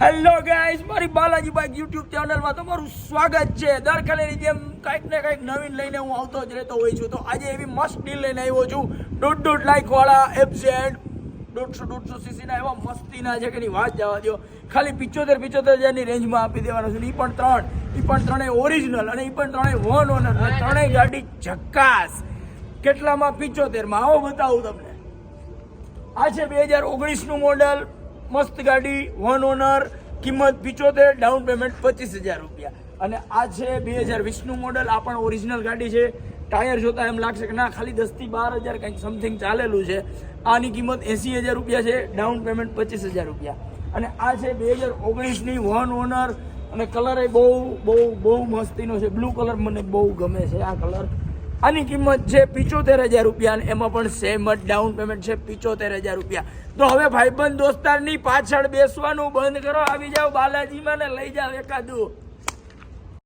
Hello guys મારી Balaji bike YouTube ચેનલમાં તમારું સ્વાગત છે. દર ખાલી જેમ કંઈક ને કંઈક નવીન લઈને હું આવતો જ રહેતો હોઉં છું. તો આજે એવી મસ્ત ડીલ લઈને આવ્યો છું. દોઢ દોઢ લાખ વાળા એફઝેડ દોઢસો દોઢસો સીસીના એવા મસ્તીના છે કે એની વાત જવા દો ખાલી પિચોતેર પિચોતેર હજારની રેન્જમાં આપી દેવાનો છે એ પણ ત્રણ. એ પણ ત્રણેય ઓરિજિનલ અને એ પણ ત્રણેય વન ઓનર અને ત્રણેય ગાડી ઝક્કાસ. કેટલામાં પિચોતેરમાં? આવો બતાવું તમને. આ છે બે હજાર ઓગણીસનું મોડલ મસ્ત ગાડી વન ઓનર કિંમત પિચોતેર ડાઉન પેમેન્ટ પચીસ હજાર રૂપિયા. અને આ છે બે હજાર વીસનું મોડલ આ પણ ઓરિજિનલ ગાડી છે. ટાયર જોતા એમ લાગશે કે ના, ખાલી દસથી બાર હજાર કંઈક સમથિંગ ચાલેલું છે. આની કિંમત એંસી હજાર રૂપિયા છે ડાઉન પેમેન્ટ પચીસ હજાર રૂપિયા. અને આ છે બે હજાર ઓગણીસની વન ઓનર અને કલર એ બહુ બહુ બહુ મસ્તીનો છે. બ્લુ કલર મને બહુ ગમે છે આ કલર આની કિંમત છે પિચોતેર હજાર રૂપિયા એમાં પણ સેમ જ ડાઉન પેમેન્ટ છે પિચોતેર હજાર રૂપિયા. તો હવે ભાઈબંધ દોસ્તારની પાછળ બેસવાનું બંધ કરો. આવી જાઓ બાલાજીમાં ને લઈ જાઓ એકાદું.